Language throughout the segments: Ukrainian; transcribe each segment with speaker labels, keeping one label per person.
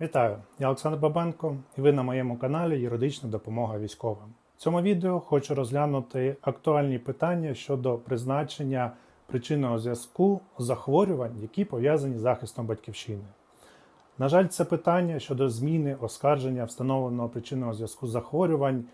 Speaker 1: Вітаю, я Олександр Бабенко, і ви на моєму каналі Юридична допомога військовим. В цьому відео хочу розглянути актуальні питання щодо призначення причинного зв'язку захворювань, які пов'язані з захистом батьківщини. На жаль, це питання щодо зміни оскарження встановленого причинного зв'язку захворювань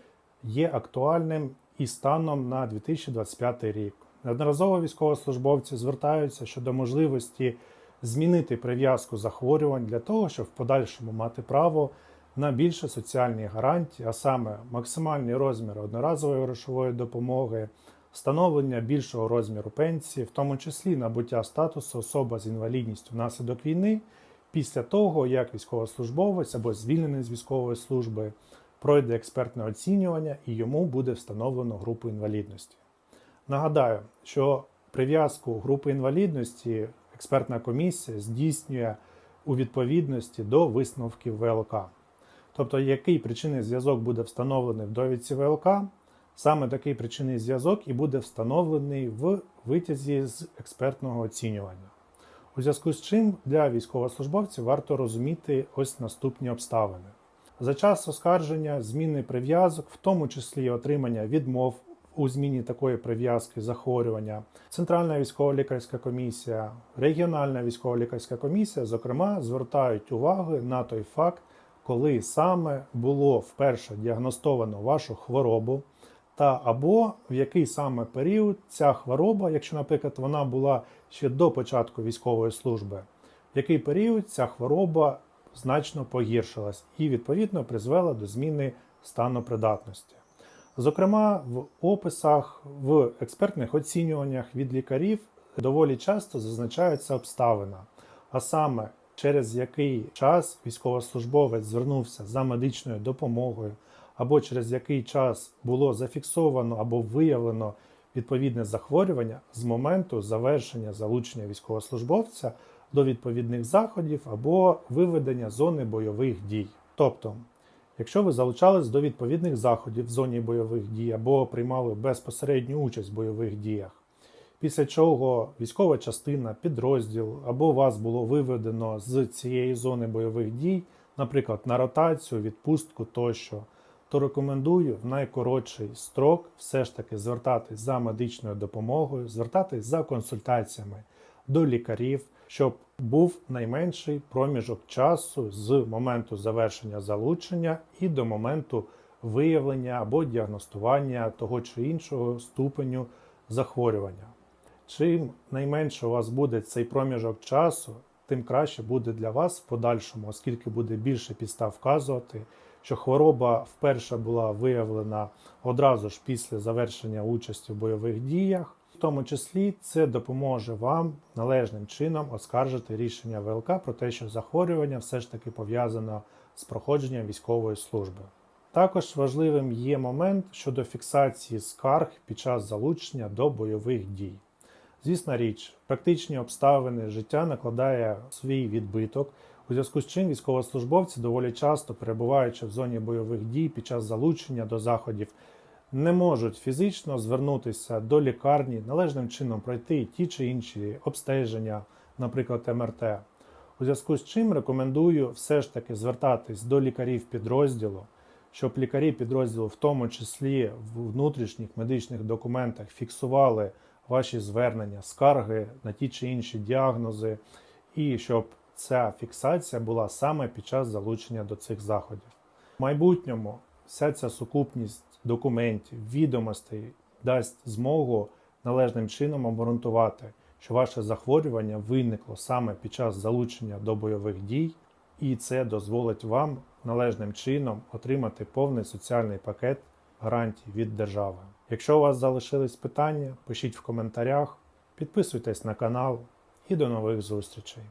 Speaker 1: є актуальним і станом на 2025 рік. Неодноразово військовослужбовці звертаються щодо можливості змінити прив'язку захворювань для того, щоб в подальшому мати право на більше соціальних гарантій, а саме максимальний розмір одноразової грошової допомоги, встановлення більшого розміру пенсії, в тому числі набуття статусу особа з інвалідністю внаслідок війни, після того, як військовослужбовець або звільнений з військової служби пройде експертне оцінювання і йому буде встановлено групу інвалідності. Нагадаю, що прив'язку групи інвалідності експертна комісія здійснює у відповідності до висновків ВЛК. Тобто, який причинний зв'язок буде встановлений в довідці ВЛК, саме такий причинний зв'язок і буде встановлений в витязі з експертного оцінювання. У зв'язку з чим для військовослужбовців варто розуміти ось наступні обставини. За час оскарження зміни прив'язок, в тому числі отримання відмов у зміні такої прив'язки захворювання, Центральна військово-лікарська комісія, регіональна військово-лікарська комісія, зокрема, звертають увагу на той факт, коли саме було вперше діагностовано вашу хворобу, та або в який саме період ця хвороба, якщо, наприклад, вона була ще до початку військової служби, в який період ця хвороба значно погіршилась і, відповідно, призвела до зміни стану придатності. Зокрема, в описах, в експертних оцінюваннях від лікарів доволі часто зазначається обставина, а саме через який час військовослужбовець звернувся за медичною допомогою, або через який час було зафіксовано або виявлено відповідне захворювання з моменту завершення залучення військовослужбовця до відповідних заходів або виведення зони бойових дій. Тобто, Якщо ви залучались до відповідних заходів в зоні бойових дій або приймали безпосередню участь в бойових діях, після чого військова частина, підрозділ або вас було виведено з цієї зони бойових дій, наприклад, на ротацію, відпустку тощо, то рекомендую в найкоротший строк все ж таки звертатись за медичною допомогою, звертатись за консультаціями до лікарів, щоб був найменший проміжок часу з моменту завершення залучення і до моменту виявлення або діагностування того чи іншого ступеню захворювання. Чим найменше у вас буде цей проміжок часу, тим краще буде для вас в подальшому, оскільки буде більше підстав вказувати, що хвороба вперше була виявлена одразу ж після завершення участі в бойових діях тому числі це допоможе вам належним чином оскаржити рішення ВЛК про те, що захворювання все ж таки пов'язано з проходженням військової служби. Також важливим є момент щодо фіксації скарг під час залучення до бойових дій. Звісна річ, практичні обставини життя накладає свій відбиток, у зв'язку з чим військовослужбовці доволі часто перебуваючи в зоні бойових дій під час залучення до заходів не можуть фізично звернутися до лікарні, належним чином пройти ті чи інші обстеження, наприклад, МРТ. У зв'язку з чим рекомендую все ж таки звертатись до лікарів підрозділу, щоб лікарі підрозділу, в тому числі в внутрішніх медичних документах, фіксували ваші звернення, скарги на ті чи інші діагнози, і щоб ця фіксація була саме під час залучення до цих заходів. В майбутньому вся ця сукупність документів, відомостей дасть змогу належним чином обґрунтувати, що ваше захворювання виникло саме під час залучення до бойових дій, і це дозволить вам належним чином отримати повний соціальний пакет гарантій від держави. Якщо у вас залишились питання, пишіть в коментарях, підписуйтесь на канал і до нових зустрічей.